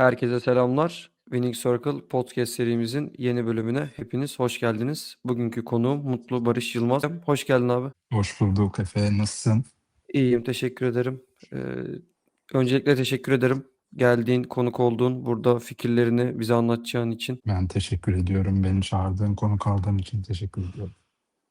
Herkese selamlar. Winning Circle podcast serimizin yeni bölümüne hepiniz hoş geldiniz. Bugünkü konuğum Mutlu Barış Yılmaz. Hoş geldin abi. Hoş bulduk Efe. Nasılsın? İyiyim, teşekkür ederim. Ee, öncelikle teşekkür ederim. Geldiğin, konuk olduğun, burada fikirlerini bize anlatacağın için. Ben teşekkür ediyorum. Beni çağırdığın, konuk aldığın için teşekkür ediyorum.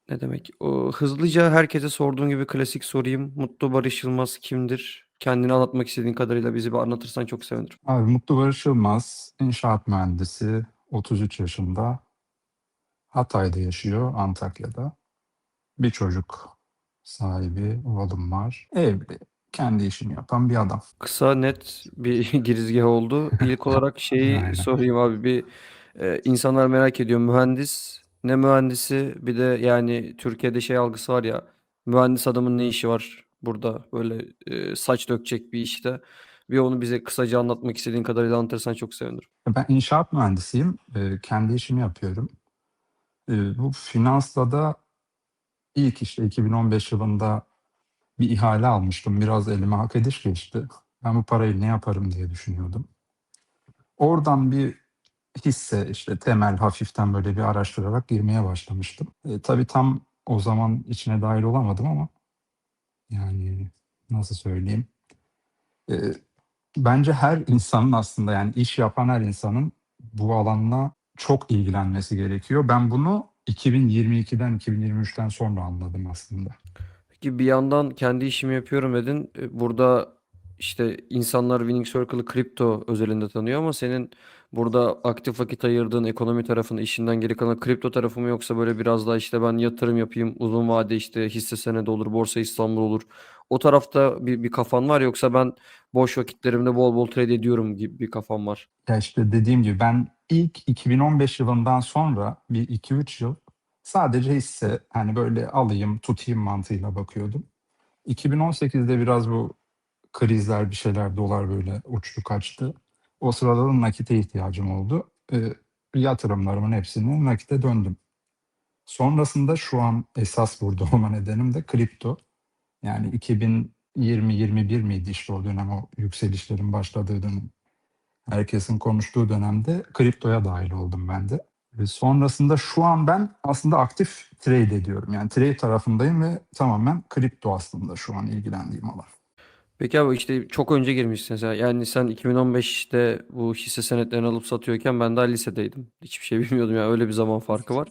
Ne demek? O, hızlıca herkese sorduğum gibi klasik sorayım. Mutlu Barış Yılmaz kimdir? Kendini anlatmak istediğin kadarıyla bizi bir anlatırsan çok sevinirim. Abi Mutlu Barış Yılmaz, inşaat mühendisi, 33 yaşında. Hatay'da yaşıyor, Antakya'da. Bir çocuk sahibi, oğlum var. Evli, kendi işini yapan bir adam. Kısa net bir girizgah oldu. İlk olarak şeyi Aynen. sorayım abi bir e, insanlar merak ediyor mühendis ne mühendisi bir de yani Türkiye'de şey algısı var ya mühendis adamın ne işi var burada böyle e, saç dökecek bir işte. Bir onu bize kısaca anlatmak istediğin kadarıyla anlatırsan çok sevinirim. Ben inşaat mühendisiyim. Ee, kendi işimi yapıyorum. Ee, bu finansla da ilk işte 2015 yılında bir ihale almıştım. Biraz elime hak ediş geçti. Ben bu parayı ne yaparım diye düşünüyordum. Oradan bir hisse işte temel hafiften böyle bir araştırarak girmeye başlamıştım. E, tabii tam o zaman içine dahil olamadım ama yani nasıl söyleyeyim. E, bence her insanın aslında yani iş yapan her insanın bu alanla çok ilgilenmesi gerekiyor. Ben bunu 2022'den 2023'ten sonra anladım aslında. Peki bir yandan kendi işimi yapıyorum dedin. E, Burada işte insanlar Winning Circle'ı kripto özelinde tanıyor ama senin burada aktif vakit ayırdığın ekonomi tarafını işinden geri kalan kripto tarafı mı yoksa böyle biraz daha işte ben yatırım yapayım uzun vade işte hisse senedi olur Borsa İstanbul olur. O tarafta bir, bir kafan var yoksa ben boş vakitlerimde bol bol trade ediyorum gibi bir kafam var. Ya işte dediğim gibi ben ilk 2015 yılından sonra bir 2-3 yıl sadece hisse hani böyle alayım tutayım mantığıyla bakıyordum. 2018'de biraz bu krizler bir şeyler dolar böyle uçtu kaçtı. O sırada da nakite ihtiyacım oldu. Ee, yatırımlarımın hepsini nakite döndüm. Sonrasında şu an esas burada olma nedenim de kripto. Yani 2020-21 miydi işte o dönem o yükselişlerin başladığı dönem. Herkesin konuştuğu dönemde kriptoya dahil oldum ben de. Ve sonrasında şu an ben aslında aktif trade ediyorum. Yani trade tarafındayım ve tamamen kripto aslında şu an ilgilendiğim alan. Peki abi işte çok önce girmişsin sen. Yani sen 2015'te bu hisse senetlerini alıp satıyorken ben daha lisedeydim. Hiçbir şey bilmiyordum yani öyle bir zaman farkı var.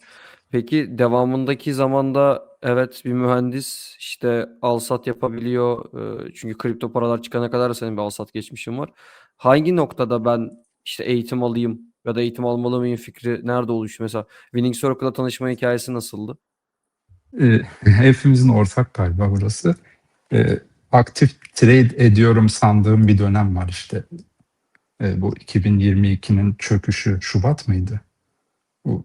Peki devamındaki zamanda evet bir mühendis işte al sat yapabiliyor. Ee, Çünkü kripto paralar çıkana kadar da senin bir al sat geçmişin var. Hangi noktada ben işte eğitim alayım ya da eğitim almalı mıyım fikri nerede oluştu? Mesela Winning Circle'la tanışma hikayesi nasıldı? Ee, hepimizin ortak galiba burası. Ee, aktif trade ediyorum sandığım bir dönem var işte. Ee, bu 2022'nin çöküşü Şubat mıydı? Bu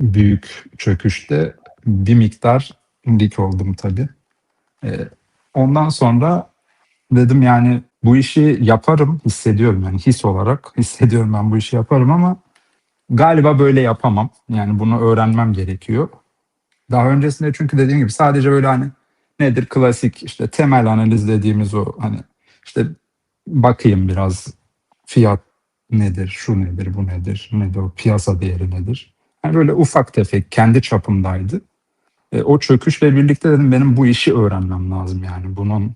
büyük çöküşte bir miktar dik oldum tabii. Ee, ondan sonra dedim yani bu işi yaparım hissediyorum yani his olarak hissediyorum ben bu işi yaparım ama galiba böyle yapamam. Yani bunu öğrenmem gerekiyor. Daha öncesinde çünkü dediğim gibi sadece böyle hani nedir klasik işte temel analiz dediğimiz o hani işte bakayım biraz fiyat nedir, şu nedir, bu nedir, nedir o piyasa değeri nedir. Yani böyle ufak tefek kendi çapımdaydı. E, o çöküşle birlikte dedim benim bu işi öğrenmem lazım yani bunun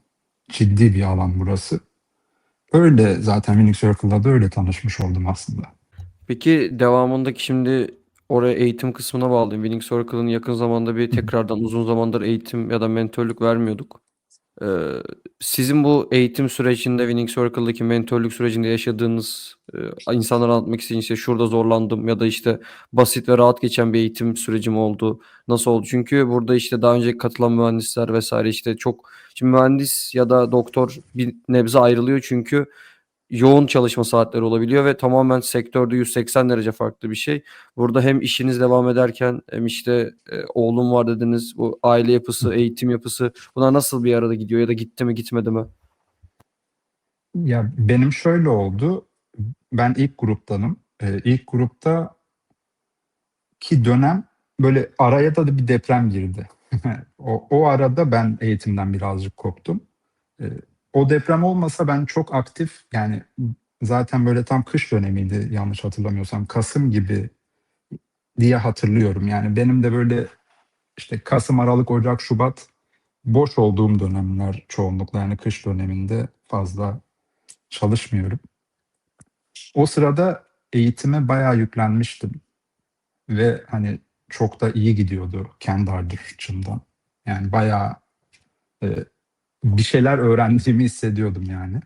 ciddi bir alan burası. Öyle zaten Winning Circle'da da öyle tanışmış oldum aslında. Peki devamındaki şimdi oraya eğitim kısmına bağlayayım. Winning Circle'ın yakın zamanda bir tekrardan uzun zamandır eğitim ya da mentorluk vermiyorduk. Ee, sizin bu eğitim sürecinde Winning Circle'daki mentorluk sürecinde yaşadığınız e, insanlara anlatmak istediğiniz işte şurada zorlandım ya da işte basit ve rahat geçen bir eğitim sürecim oldu. Nasıl oldu? Çünkü burada işte daha önce katılan mühendisler vesaire işte çok şimdi mühendis ya da doktor bir nebze ayrılıyor çünkü yoğun çalışma saatleri olabiliyor ve tamamen sektörde 180 derece farklı bir şey. Burada hem işiniz devam ederken hem işte e, oğlum var dediniz. Bu aile yapısı, eğitim yapısı bunlar nasıl bir arada gidiyor ya da gitti mi gitmedi mi? Ya benim şöyle oldu. Ben ilk gruptanım. Ee, ilk grupta ki dönem böyle araya da bir deprem girdi. o, o arada ben eğitimden birazcık koptum. Ee, o deprem olmasa ben çok aktif yani zaten böyle tam kış dönemiydi yanlış hatırlamıyorsam. Kasım gibi diye hatırlıyorum. Yani benim de böyle işte Kasım, Aralık, Ocak, Şubat boş olduğum dönemler çoğunlukla. Yani kış döneminde fazla çalışmıyorum. O sırada eğitime bayağı yüklenmiştim. Ve hani çok da iyi gidiyordu kendi açımdan. Yani bayağı e, bir şeyler öğrendiğimi hissediyordum yani.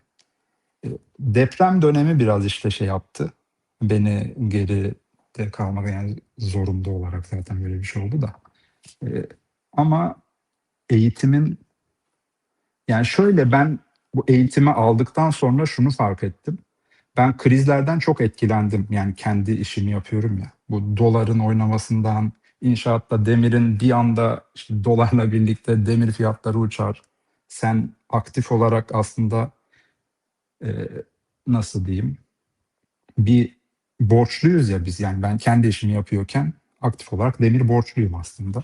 E, deprem dönemi biraz işte şey yaptı. Beni geride kalmak yani zorunda olarak zaten böyle bir şey oldu da. E, ama eğitimin yani şöyle ben bu eğitimi aldıktan sonra şunu fark ettim. Ben krizlerden çok etkilendim. Yani kendi işimi yapıyorum ya. Bu doların oynamasından, inşaatta demirin bir anda işte dolarla birlikte demir fiyatları uçar. Sen aktif olarak aslında e, nasıl diyeyim bir borçluyuz ya biz. Yani ben kendi işimi yapıyorken aktif olarak demir borçluyum aslında.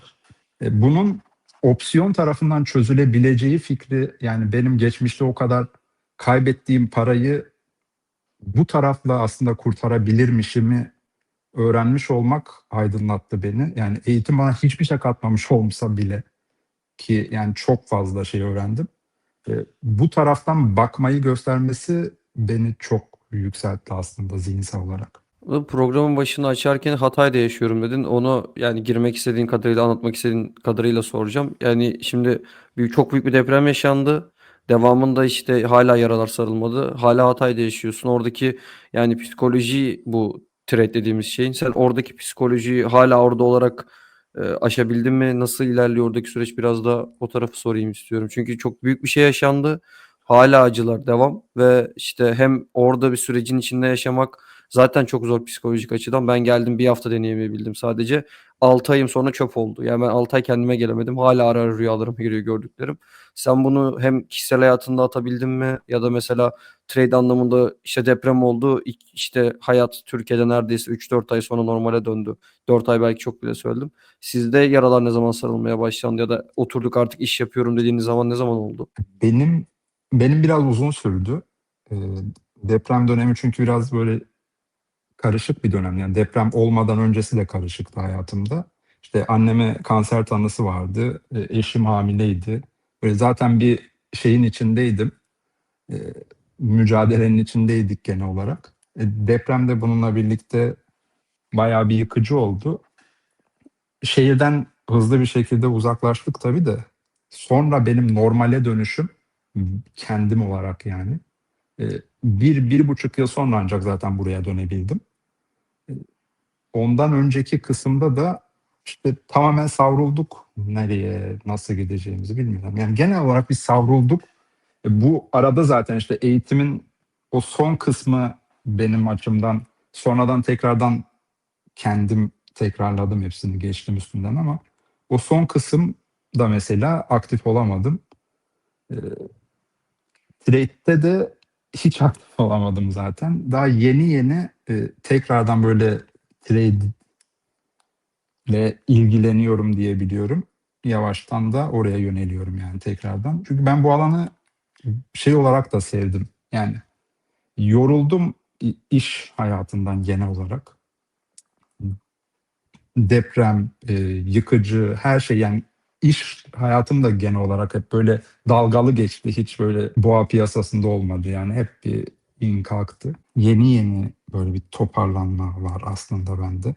E, bunun opsiyon tarafından çözülebileceği fikri yani benim geçmişte o kadar kaybettiğim parayı bu tarafla aslında kurtarabilirmişimi öğrenmiş olmak aydınlattı beni. Yani eğitim bana hiçbir şey katmamış olsa bile ki yani çok fazla şey öğrendim. E, bu taraftan bakmayı göstermesi beni çok yükseltti aslında zihinsel olarak. Programın başını açarken Hatay'da yaşıyorum dedin. Onu yani girmek istediğin kadarıyla anlatmak istediğin kadarıyla soracağım. Yani şimdi büyük, çok büyük bir deprem yaşandı. Devamında işte hala yaralar sarılmadı. Hala Hatay'da yaşıyorsun. Oradaki yani psikoloji bu thread dediğimiz şeyin. Sen oradaki psikolojiyi hala orada olarak e, mi? Nasıl ilerliyor oradaki süreç? Biraz da o tarafı sorayım istiyorum. Çünkü çok büyük bir şey yaşandı. Hala acılar devam ve işte hem orada bir sürecin içinde yaşamak zaten çok zor psikolojik açıdan. Ben geldim bir hafta deneyemeyebildim sadece. 6 ayım sonra çöp oldu. Yani ben 6 ay kendime gelemedim. Hala ara ara rüyalarıma giriyor gördüklerim. Sen bunu hem kişisel hayatında atabildin mi? Ya da mesela trade anlamında işte deprem oldu. İşte hayat Türkiye'de neredeyse 3-4 ay sonra normale döndü. 4 ay belki çok bile söyledim. Sizde yaralar ne zaman sarılmaya başlandı ya da oturduk artık iş yapıyorum dediğiniz zaman ne zaman oldu? Benim benim biraz uzun sürdü. E, deprem dönemi çünkü biraz böyle karışık bir dönem. Yani deprem olmadan öncesi de karışıktı hayatımda. İşte anneme kanser tanısı vardı. E, eşim hamileydi. Böyle zaten bir şeyin içindeydim. E, mücadelenin içindeydik genel olarak. E, deprem de bununla birlikte bayağı bir yıkıcı oldu. Şehirden hızlı bir şekilde uzaklaştık tabii de. Sonra benim normale dönüşüm kendim olarak yani. Bir, bir buçuk yıl sonra ancak zaten buraya dönebildim. E, ondan önceki kısımda da işte tamamen savrulduk. Nereye, nasıl gideceğimizi bilmiyorum. Yani genel olarak bir savrulduk. E, bu arada zaten işte eğitimin o son kısmı benim açımdan sonradan tekrardan kendim tekrarladım hepsini geçtim üstünden ama o son kısım da mesela aktif olamadım. E, Trade'de de hiç aktif olamadım zaten. Daha yeni yeni e, tekrardan böyle trade ile ilgileniyorum diye biliyorum. Yavaştan da oraya yöneliyorum yani tekrardan. Çünkü ben bu alanı şey olarak da sevdim. Yani yoruldum iş hayatından genel olarak. Deprem, e, yıkıcı, her şey yani iş hayatım da genel olarak hep böyle dalgalı geçti. Hiç böyle boğa piyasasında olmadı yani hep bir in kalktı. Yeni yeni böyle bir toparlanma var aslında bende.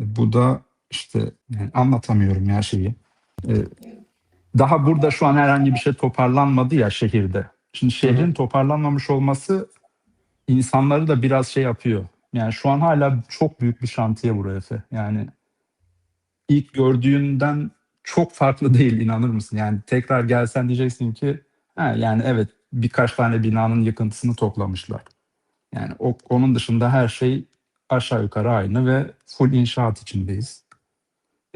E, Bu da işte yani anlatamıyorum ya şeyi. E, Daha burada şu an herhangi bir şey toparlanmadı ya şehirde. Şimdi şehrin toparlanmamış olması insanları da biraz şey yapıyor. Yani şu an hala çok büyük bir şantiye burası. Yani ilk gördüğünden çok farklı değil inanır mısın? Yani tekrar gelsen diyeceksin ki ha, yani evet birkaç tane binanın yıkıntısını toplamışlar. Yani o, onun dışında her şey aşağı yukarı aynı ve full inşaat içindeyiz.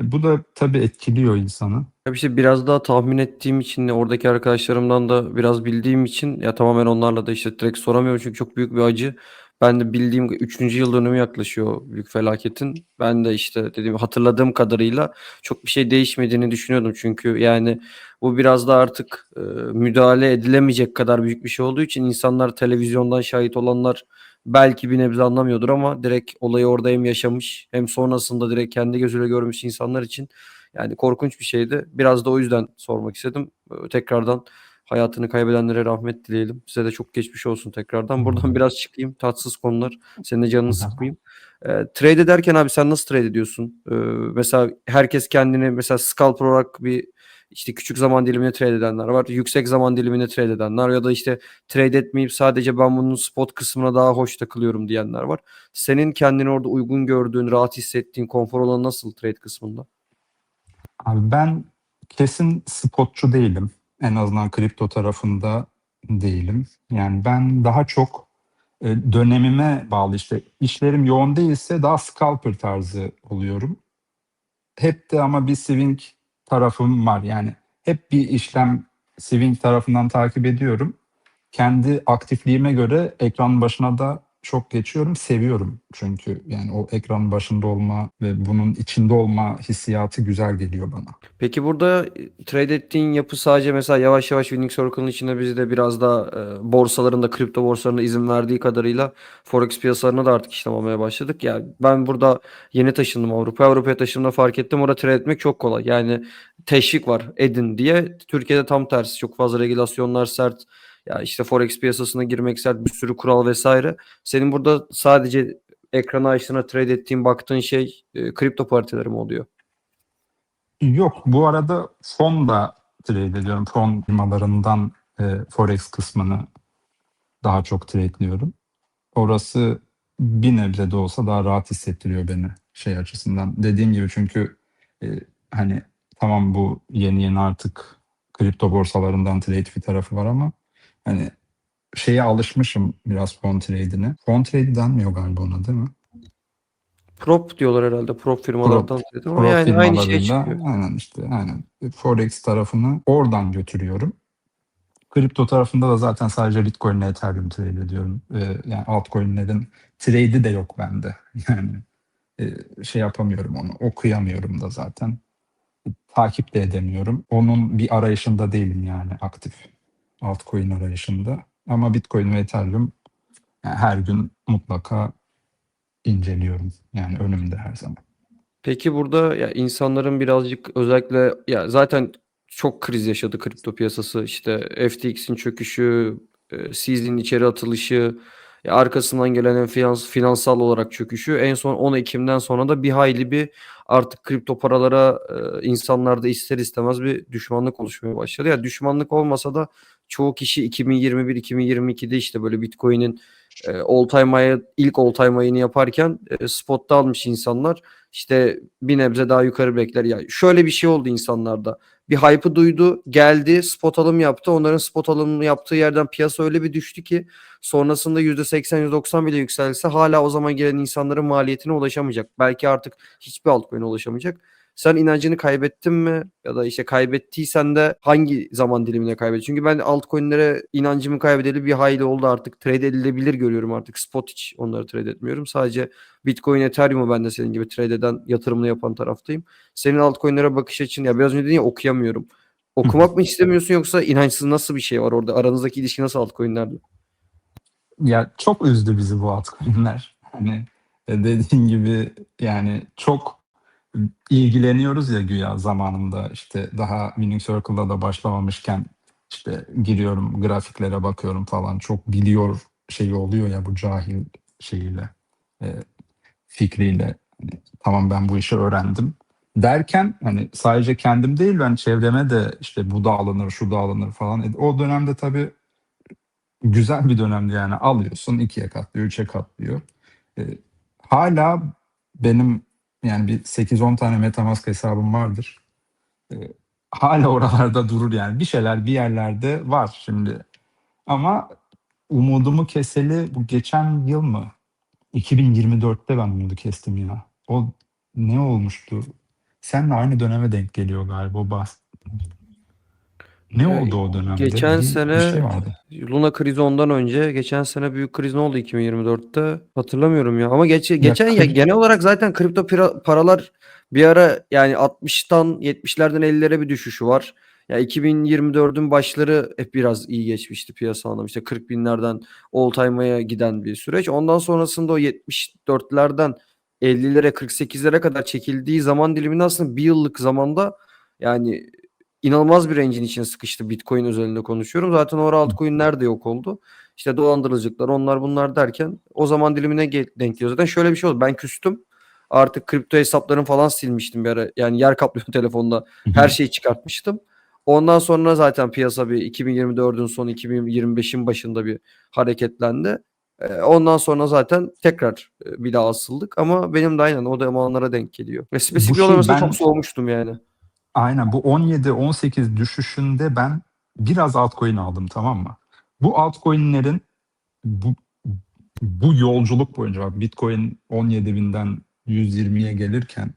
E, bu da tabii etkiliyor insanı. Ya işte biraz daha tahmin ettiğim için oradaki arkadaşlarımdan da biraz bildiğim için ya tamamen onlarla da işte direkt soramıyorum çünkü çok büyük bir acı. Ben de bildiğim 3. yıl dönümü yaklaşıyor büyük felaketin. Ben de işte dediğim hatırladığım kadarıyla çok bir şey değişmediğini düşünüyordum. Çünkü yani bu biraz da artık e, müdahale edilemeyecek kadar büyük bir şey olduğu için insanlar televizyondan şahit olanlar belki bir nebze anlamıyordur ama direkt olayı orada hem yaşamış hem sonrasında direkt kendi gözüyle görmüş insanlar için yani korkunç bir şeydi. Biraz da o yüzden sormak istedim. Tekrardan hayatını kaybedenlere rahmet dileyelim. Size de çok geçmiş olsun tekrardan. Buradan biraz çıkayım. Tatsız konular. Senin de canını sıkmayayım. Ee, trade ederken abi sen nasıl trade ediyorsun? Ee, mesela herkes kendini mesela scalper olarak bir işte küçük zaman dilimine trade edenler var. Yüksek zaman dilimine trade edenler ya da işte trade etmeyip sadece ben bunun spot kısmına daha hoş takılıyorum diyenler var. Senin kendini orada uygun gördüğün, rahat hissettiğin, konfor alanı nasıl trade kısmında? Abi ben kesin spotçu değilim. En azından kripto tarafında değilim. Yani ben daha çok e, dönemime bağlı işte işlerim yoğun değilse daha scalper tarzı oluyorum. Hep de ama bir swing tarafım var. Yani hep bir işlem swing tarafından takip ediyorum. Kendi aktifliğime göre ekran başına da çok geçiyorum. Seviyorum çünkü yani o ekranın başında olma ve bunun içinde olma hissiyatı güzel geliyor bana. Peki burada e, trade ettiğin yapı sadece mesela yavaş yavaş Winning Circle'ın içinde bizi de biraz da e, borsalarında, kripto borsalarında izin verdiği kadarıyla Forex piyasalarına da artık işlem başladık. Ya ben burada yeni taşındım Avrupa'ya. Avrupa'ya taşındığımda fark ettim. Orada trade etmek çok kolay. Yani teşvik var edin diye. Türkiye'de tam tersi. Çok fazla regülasyonlar sert. Ya işte Forex piyasasına girmek sert bir sürü kural vesaire. Senin burada sadece ekrana açtığına trade ettiğin baktığın şey e, kripto pariteleri mi oluyor? Yok bu arada fon da trade ediyorum. Fon firmalarından e, forex kısmını daha çok trade'liyorum. Orası bir nebze de olsa daha rahat hissettiriyor beni şey açısından. Dediğim gibi çünkü e, hani tamam bu yeni yeni artık kripto borsalarından trade bir tarafı var ama hani şeye alışmışım biraz fon trade'ine. Fon trade denmiyor galiba ona değil mi? Prop diyorlar herhalde. Prop firmalardan dedim ama Pro yani aynı şey çıkıyor. Aynen işte aynen. Forex tarafını oradan götürüyorum. Kripto tarafında da zaten sadece Bitcoin ile Ethereum trade ediyorum. Ee, yani altcoin'lerin trade'i de yok bende. Yani e, şey yapamıyorum onu. Okuyamıyorum da zaten. Takip de edemiyorum. Onun bir arayışında değilim yani aktif. Altcoin arayışında. Ama Bitcoin ve Ethereum yani her gün mutlaka inceliyorum. Yani önümde her zaman. Peki burada ya insanların birazcık özellikle ya zaten çok kriz yaşadı kripto piyasası. İşte FTX'in çöküşü, e, Seiz'in içeri atılışı, ya arkasından gelen en finans, finansal olarak çöküşü. En son 10 Ekim'den sonra da bir hayli bir artık kripto paralara e, insanlarda ister istemez bir düşmanlık oluşmaya başladı. Ya düşmanlık olmasa da çoğu kişi 2021-2022'de işte böyle Bitcoin'in e, all time high'ı- ilk all time high'ını yaparken e, spotta almış insanlar işte bir nebze daha yukarı bekler. Ya şöyle bir şey oldu insanlarda. Bir hype'ı duydu, geldi, spot alım yaptı. Onların spot alımını yaptığı yerden piyasa öyle bir düştü ki sonrasında %80 %90 bile yükselse hala o zaman gelen insanların maliyetine ulaşamayacak. Belki artık hiçbir altcoin'e ulaşamayacak. Sen inancını kaybettin mi? Ya da işte kaybettiysen de hangi zaman dilimine kaybettin? Çünkü ben altcoin'lere inancımı kaybedeli bir hayli oldu artık. Trade edilebilir görüyorum artık. Spot hiç onları trade etmiyorum. Sadece Bitcoin, Ethereum'u ben de senin gibi trade eden, yatırımını yapan taraftayım. Senin altcoin'lere bakış açın ya biraz önce dedin ya okuyamıyorum. Okumak mı istemiyorsun yoksa inançsız nasıl bir şey var orada? Aranızdaki ilişki nasıl altcoin'lerle? Ya çok üzdü bizi bu altcoin'ler. Hani e, dediğin gibi yani çok ilgileniyoruz ya güya zamanında. İşte daha Winning Circle'da da başlamamışken işte giriyorum grafiklere bakıyorum falan. Çok biliyor şeyi oluyor ya bu cahil şeyiyle e, fikriyle. Hani, tamam ben bu işi öğrendim derken hani sadece kendim değil ben çevreme de işte bu da alınır şu da alınır falan. E, o dönemde tabii güzel bir dönemdi yani. Alıyorsun ikiye katlıyor, üçe katlıyor. Ee, hala benim yani bir 8-10 tane Metamask hesabım vardır. Ee, hala oralarda durur yani bir şeyler bir yerlerde var şimdi. Ama umudumu keseli bu geçen yıl mı? 2024'te ben umudu kestim ya. O ne olmuştu? Seninle aynı döneme denk geliyor galiba o bahs. Ne Ee, oldu o dönemde? geçen bir, sene bir şey vardı. Luna krizi ondan önce geçen sene büyük kriz ne oldu 2024'te hatırlamıyorum ya ama geç, geçen ya kri- genel olarak zaten kripto pira- paralar bir ara yani 60'tan 70'lerden 50'lere bir düşüşü var. Ya 2024'ün başları hep biraz iyi geçmişti piyasa anlamı. İşte 40 binlerden all time'a giden bir süreç. Ondan sonrasında o 74'lerden 50'lere 48'lere kadar çekildiği zaman diliminde aslında bir yıllık zamanda yani inanılmaz bir range'in içine sıkıştı Bitcoin özelinde konuşuyorum. Zaten o altcoin'ler de yok oldu. İşte dolandırıcılıklar onlar bunlar derken o zaman dilimine denk geliyor. Zaten şöyle bir şey oldu. Ben küstüm. Artık kripto hesaplarımı falan silmiştim bir ara. Yani yer kaplıyor telefonda. Her şeyi çıkartmıştım. Ondan sonra zaten piyasa bir 2024'ün sonu 2025'in başında bir hareketlendi. Ee, Ondan sonra zaten tekrar e, bir daha asıldık ama benim de aynen o zamanlara denk geliyor. Ve spesifik şey olarak mesela ben- çok soğumuştum yani. Aynen bu 17-18 düşüşünde ben biraz altcoin aldım tamam mı? Bu altcoin'lerin bu, bu yolculuk boyunca Bitcoin 17 binden 120'ye gelirken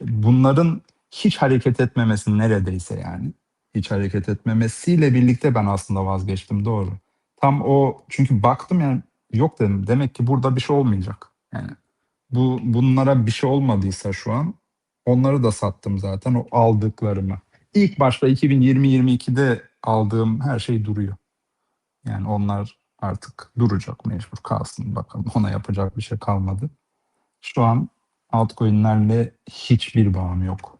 bunların hiç hareket etmemesi neredeyse yani hiç hareket etmemesiyle birlikte ben aslında vazgeçtim doğru. Tam o çünkü baktım yani yok dedim demek ki burada bir şey olmayacak. Yani bu bunlara bir şey olmadıysa şu an onları da sattım zaten o aldıklarımı. İlk başta 2020-22'de aldığım her şey duruyor. Yani onlar artık duracak mecbur kalsın bakalım ona yapacak bir şey kalmadı. Şu an altcoin'lerle hiçbir bağım yok.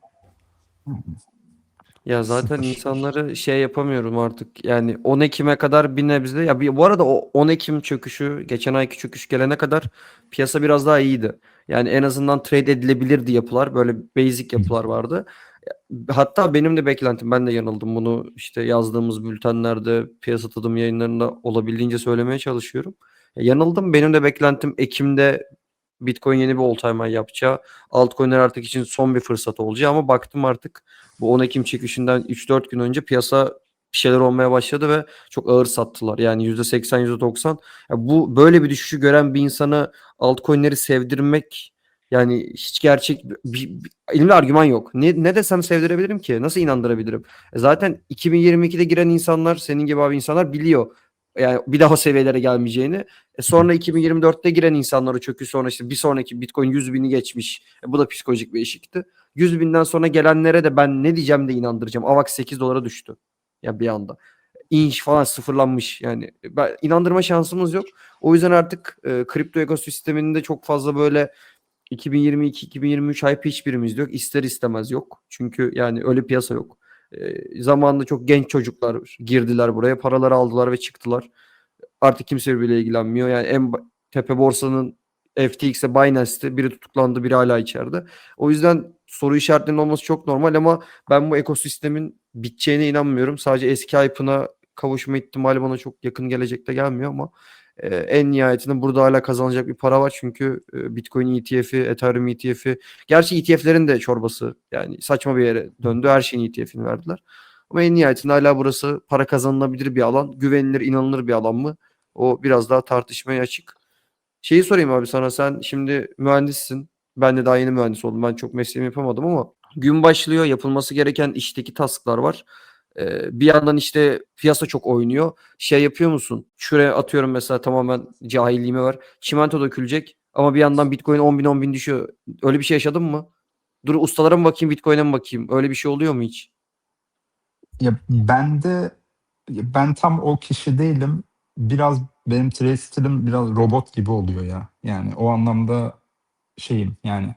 Ya zaten Sıfır. insanları şey yapamıyorum artık. Yani 10 Ekim'e kadar bir nebze. Ya bir, bu arada o 10 Ekim çöküşü, geçen ayki çöküş gelene kadar piyasa biraz daha iyiydi. Yani en azından trade edilebilirdi yapılar. Böyle basic yapılar vardı. Hatta benim de beklentim, ben de yanıldım. Bunu işte yazdığımız bültenlerde, piyasa tadım yayınlarında olabildiğince söylemeye çalışıyorum. Ya yanıldım. Benim de beklentim Ekim'de Bitcoin yeni bir all time high yapacağı, altcoin'ler artık için son bir fırsat olacağı ama baktım artık bu 10 Ekim çekişinden 3-4 gün önce piyasa bir şeyler olmaya başladı ve çok ağır sattılar. Yani %80 %90. Ya bu böyle bir düşüşü gören bir insana altcoin'leri sevdirmek yani hiç gerçek bir, bir- elimde argüman yok. Ne, ne desem sevdirebilirim ki? Nasıl inandırabilirim? E zaten 2022'de giren insanlar senin gibi abi insanlar biliyor. Yani bir daha o seviyelere gelmeyeceğini. E sonra 2024'te giren insanlara çöküş sonra işte bir sonraki Bitcoin 100 bini geçmiş. E bu da psikolojik bir eşikti. 100 binden sonra gelenlere de ben ne diyeceğim de inandıracağım. AVAX 8 dolara düştü. Ya bir anda. İnç falan sıfırlanmış yani. Ben, inandırma şansımız yok. O yüzden artık e, kripto ekosisteminde çok fazla böyle 2022-2023 hype hiçbirimiz yok. İster istemez yok. Çünkü yani öyle piyasa yok. E, zamanında çok genç çocuklar girdiler buraya. Paraları aldılar ve çıktılar. Artık kimse birbiriyle ilgilenmiyor. Yani en tepe borsanın FTX'e Binance'te biri tutuklandı, biri hala içeride. O yüzden soru işaretlerinin olması çok normal ama ben bu ekosistemin biteceğine inanmıyorum. Sadece eski hype'ına kavuşma ihtimali bana çok yakın gelecekte gelmiyor ama e, en nihayetinde burada hala kazanacak bir para var çünkü e, Bitcoin ETF'i, Ethereum ETF'i, gerçi ETF'lerin de çorbası yani saçma bir yere döndü. Her şeyin ETF'ini verdiler. Ama en nihayetinde hala burası para kazanılabilir bir alan, güvenilir, inanılır bir alan mı? O biraz daha tartışmaya açık. Şeyi sorayım abi sana sen şimdi mühendissin. Ben de daha yeni mühendis oldum. Ben çok mesleğimi yapamadım ama gün başlıyor. Yapılması gereken işteki tasklar var. Ee, bir yandan işte piyasa çok oynuyor. Şey yapıyor musun? Şuraya atıyorum mesela tamamen cahilliğime var. Çimento dökülecek ama bir yandan Bitcoin 10 bin 10 bin düşüyor. Öyle bir şey yaşadın mı? Dur ustalara mı bakayım Bitcoin'e mi bakayım? Öyle bir şey oluyor mu hiç? Ya ben de ben tam o kişi değilim. Biraz benim trade stilim biraz robot gibi oluyor ya. Yani o anlamda şeyim yani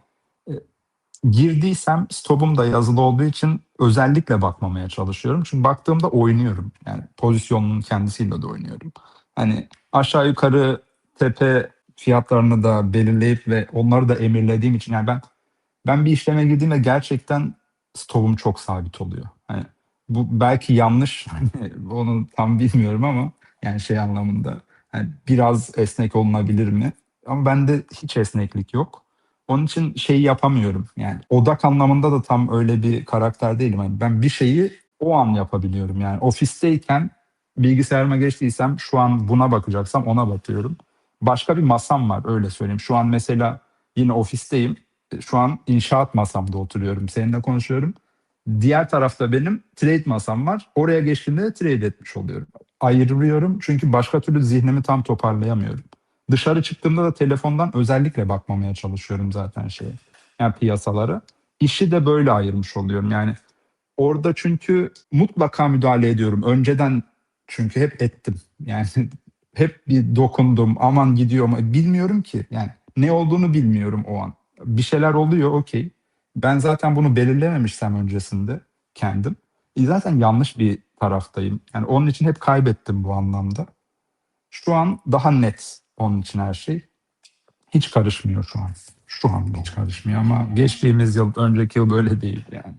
girdiysem stopum da yazılı olduğu için özellikle bakmamaya çalışıyorum. Çünkü baktığımda oynuyorum. Yani pozisyonun kendisiyle de oynuyorum. Hani aşağı yukarı tepe fiyatlarını da belirleyip ve onları da emirlediğim için yani ben ben bir işleme girdiğimde gerçekten stopum çok sabit oluyor. Hani bu belki yanlış hani onu tam bilmiyorum ama yani şey anlamında hani biraz esnek olunabilir mi? Ama bende hiç esneklik yok. Onun için şeyi yapamıyorum. Yani odak anlamında da tam öyle bir karakter değilim. Yani ben bir şeyi o an yapabiliyorum. Yani ofisteyken bilgisayarıma geçtiysem şu an buna bakacaksam ona bakıyorum. Başka bir masam var öyle söyleyeyim. Şu an mesela yine ofisteyim. Şu an inşaat masamda oturuyorum. Seninle konuşuyorum. Diğer tarafta benim trade masam var. Oraya geçtiğimde de trade etmiş oluyorum. Ayırıyorum çünkü başka türlü zihnimi tam toparlayamıyorum. Dışarı çıktığımda da telefondan özellikle bakmamaya çalışıyorum zaten şeye. Yani piyasalara. İşi de böyle ayırmış oluyorum. Yani orada çünkü mutlaka müdahale ediyorum. Önceden çünkü hep ettim. Yani hep bir dokundum. Aman gidiyor mu? Bilmiyorum ki. Yani ne olduğunu bilmiyorum o an. Bir şeyler oluyor okey. Ben zaten bunu belirlememişsem öncesinde kendim. e Zaten yanlış bir taraftayım. Yani onun için hep kaybettim bu anlamda. Şu an daha net onun için her şey. Hiç karışmıyor şu an. Şu an hiç karışmıyor ama geçtiğimiz yıl, önceki yıl böyle değil yani.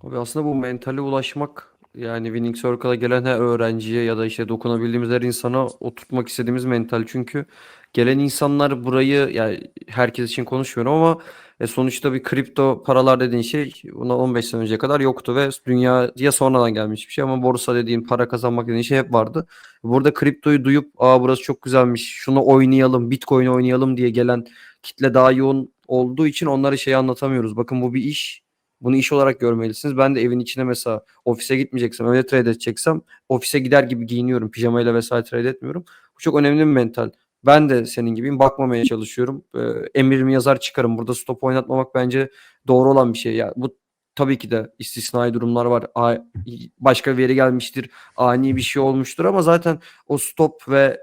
Abi aslında bu mentale ulaşmak yani Winning Circle'a gelen her öğrenciye ya da işte dokunabildiğimiz her insana oturtmak istediğimiz mental. Çünkü gelen insanlar burayı yani herkes için konuşmuyorum ama e, sonuçta bir kripto paralar dediğin şey buna 15 sene önceye kadar yoktu ve dünyaya sonradan gelmiş bir şey ama borsa dediğin para kazanmak dediğin şey hep vardı. Burada kriptoyu duyup aa burası çok güzelmiş şunu oynayalım bitcoin oynayalım diye gelen kitle daha yoğun olduğu için onlara şey anlatamıyoruz. Bakın bu bir iş. Bunu iş olarak görmelisiniz. Ben de evin içine mesela ofise gitmeyeceksem, öyle trade edeceksem ofise gider gibi giyiniyorum. Pijamayla vesaire trade etmiyorum. Bu çok önemli bir mental. Ben de senin gibiyim. Bakmamaya çalışıyorum. Ee, emrimi yazar çıkarım. Burada stop oynatmamak bence doğru olan bir şey. Ya bu tabii ki de istisnai durumlar var. A- Başka yere gelmiştir. Ani bir şey olmuştur ama zaten o stop ve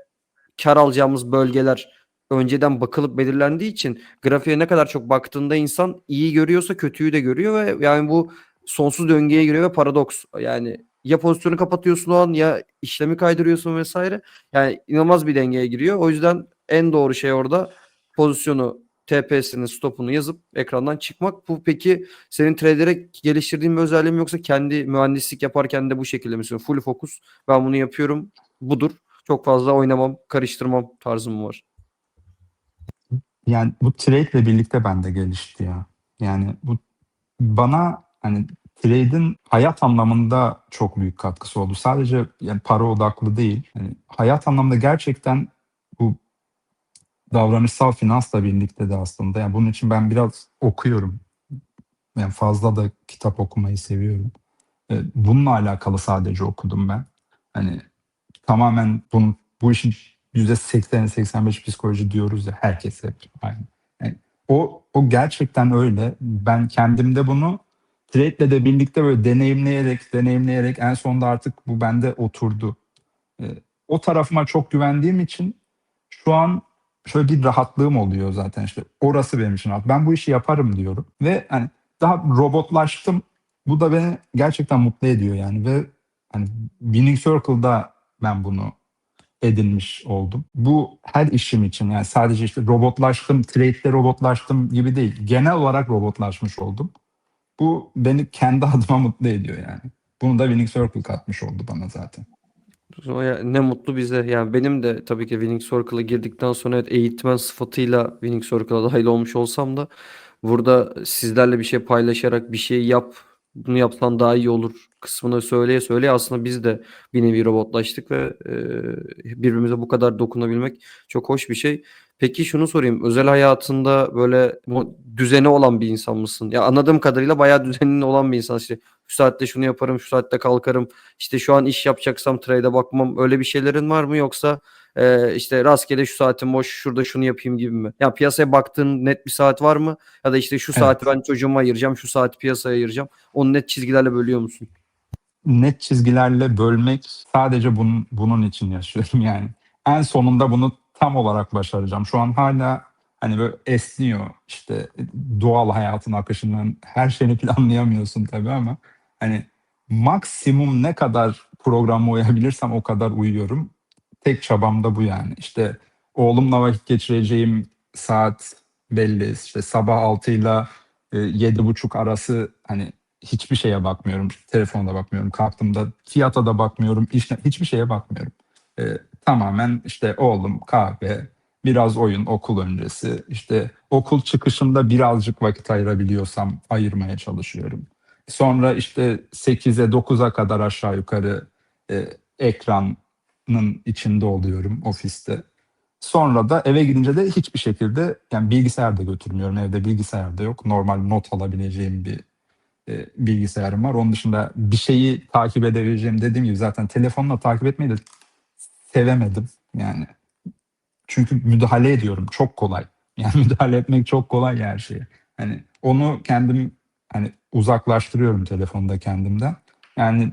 kar alacağımız bölgeler önceden bakılıp belirlendiği için grafiğe ne kadar çok baktığında insan iyi görüyorsa kötüyü de görüyor ve yani bu sonsuz döngüye giriyor ve paradoks. Yani ya pozisyonu kapatıyorsun o an ya işlemi kaydırıyorsun vesaire. Yani inanılmaz bir dengeye giriyor. O yüzden en doğru şey orada pozisyonu TP'sini, stopunu yazıp ekrandan çıkmak. Bu peki senin trader'e geliştirdiğin bir özelliğin mi yoksa kendi mühendislik yaparken de bu şekilde misin? Full fokus ben bunu yapıyorum budur. Çok fazla oynamam, karıştırmam tarzım var. Yani bu trade ile birlikte bende gelişti ya. Yani bu bana hani trade'in hayat anlamında çok büyük katkısı oldu. Sadece yani para odaklı değil. Yani hayat anlamında gerçekten bu davranışsal finansla birlikte de aslında. Yani bunun için ben biraz okuyorum. Yani fazla da kitap okumayı seviyorum. Bununla alakalı sadece okudum ben. Hani tamamen bunun, bu işin %80-85 psikoloji diyoruz ya herkes hep aynı. Yani o, o gerçekten öyle. Ben kendimde bunu trade'le de birlikte böyle deneyimleyerek deneyimleyerek en sonunda artık bu bende oturdu. Ee, o tarafıma çok güvendiğim için şu an şöyle bir rahatlığım oluyor zaten işte orası benim için rahat. Ben bu işi yaparım diyorum ve hani daha robotlaştım. Bu da beni gerçekten mutlu ediyor yani ve hani Winning Circle'da ben bunu edinmiş oldum. Bu her işim için yani sadece işte robotlaştım, trade'de robotlaştım gibi değil. Genel olarak robotlaşmış oldum. Bu beni kendi adıma mutlu ediyor yani. Bunu da Winning Circle katmış oldu bana zaten. Ne mutlu bize. Yani benim de tabii ki Winning Circle'a girdikten sonra evet, eğitmen sıfatıyla Winning Circle'a dahil olmuş olsam da burada sizlerle bir şey paylaşarak bir şey yap, bunu yapsan daha iyi olur kısmını söyleye söyleye aslında biz de bir nevi robotlaştık ve e, birbirimize bu kadar dokunabilmek çok hoş bir şey. Peki şunu sorayım. Özel hayatında böyle düzeni olan bir insan mısın? Ya anladığım kadarıyla bayağı düzenli olan bir insan. İşte şu saatte şunu yaparım, şu saatte kalkarım. İşte şu an iş yapacaksam trade'e bakmam. Öyle bir şeylerin var mı yoksa e, işte rastgele şu saatim boş, şurada şunu yapayım gibi mi? Ya piyasaya baktığın net bir saat var mı? Ya da işte şu Evet. saati ben çocuğuma ayıracağım, şu saati piyasaya ayıracağım. Onu net çizgilerle bölüyor musun? net çizgilerle bölmek sadece bunun, bunun için yaşıyorum yani. En sonunda bunu tam olarak başaracağım. Şu an hala hani böyle esniyor işte doğal hayatın akışından her şeyini planlayamıyorsun tabii ama hani maksimum ne kadar programa uyabilirsem o kadar uyuyorum. Tek çabam da bu yani. İşte oğlumla vakit geçireceğim saat belli. İşte sabah 6 ile e, yedi buçuk arası hani hiçbir şeye bakmıyorum. Telefona da bakmıyorum. Kalktığımda fiyata da bakmıyorum. işle- hiçbir şeye bakmıyorum. Ee, tamamen işte oğlum kahve, biraz oyun okul öncesi. işte okul çıkışında birazcık vakit ayırabiliyorsam ayırmaya çalışıyorum. Sonra işte 8'e 9'a kadar aşağı yukarı e, ekranın içinde oluyorum ofiste. Sonra da eve gidince de hiçbir şekilde yani bilgisayar da götürmüyorum. Evde bilgisayar da yok. Normal not alabileceğim bir e, bilgisayarım var. Onun dışında bir şeyi takip edebileceğim dediğim gibi zaten telefonla takip etmeyi de sevemedim. Yani çünkü müdahale ediyorum. Çok kolay. Yani müdahale etmek çok kolay her şeye. Hani onu kendim hani uzaklaştırıyorum telefonda kendimden. Yani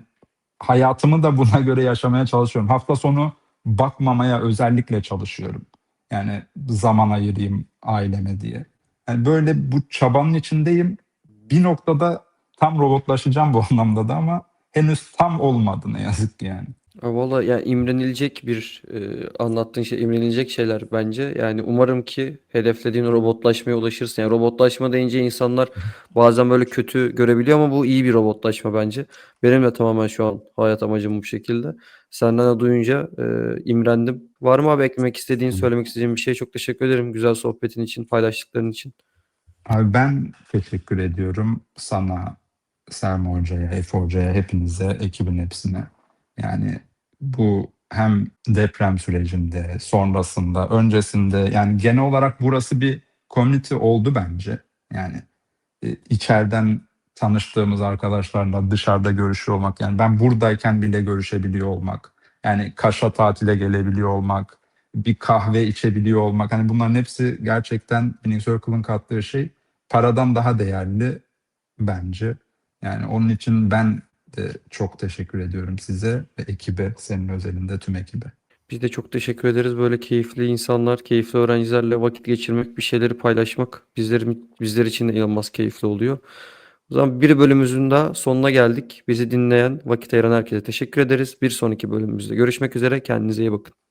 hayatımı da buna göre yaşamaya çalışıyorum. Hafta sonu bakmamaya özellikle çalışıyorum. Yani zaman ayırayım aileme diye. Yani böyle bu çabanın içindeyim. Bir noktada tam robotlaşacağım bu anlamda da ama henüz tam olmadı ne yazık ki yani. Valla yani imrenilecek bir e, anlattığın şey imrenilecek şeyler bence. Yani umarım ki hedeflediğin robotlaşmaya ulaşırsın. Yani robotlaşma deyince insanlar bazen böyle kötü görebiliyor ama bu iyi bir robotlaşma bence. Benim de tamamen şu an hayat amacım bu şekilde. Senden de duyunca e, imrendim. Var mı abi eklemek istediğin, söylemek istediğin bir şey? Çok teşekkür ederim güzel sohbetin için, paylaştıkların için. Abi ben teşekkür ediyorum sana, Selma Hoca'ya, Efe Hoca'ya, hepinize, ekibin hepsine. Yani bu hem deprem sürecinde, sonrasında, öncesinde yani genel olarak burası bir community oldu bence. Yani e, içeriden tanıştığımız arkadaşlarla dışarıda görüşüyor olmak yani ben buradayken bile görüşebiliyor olmak yani Kaş'a tatile gelebiliyor olmak bir kahve içebiliyor olmak hani bunların hepsi gerçekten Winning Circle'ın kattığı şey paradan daha değerli bence. Yani onun için ben de çok teşekkür ediyorum size ve ekibe, senin özelinde tüm ekibe. Biz de çok teşekkür ederiz. Böyle keyifli insanlar, keyifli öğrencilerle vakit geçirmek, bir şeyleri paylaşmak bizler, bizler için de inanılmaz keyifli oluyor. O zaman bir bölümümüzün daha sonuna geldik. Bizi dinleyen, vakit ayıran herkese teşekkür ederiz. Bir sonraki bölümümüzde görüşmek üzere. Kendinize iyi bakın.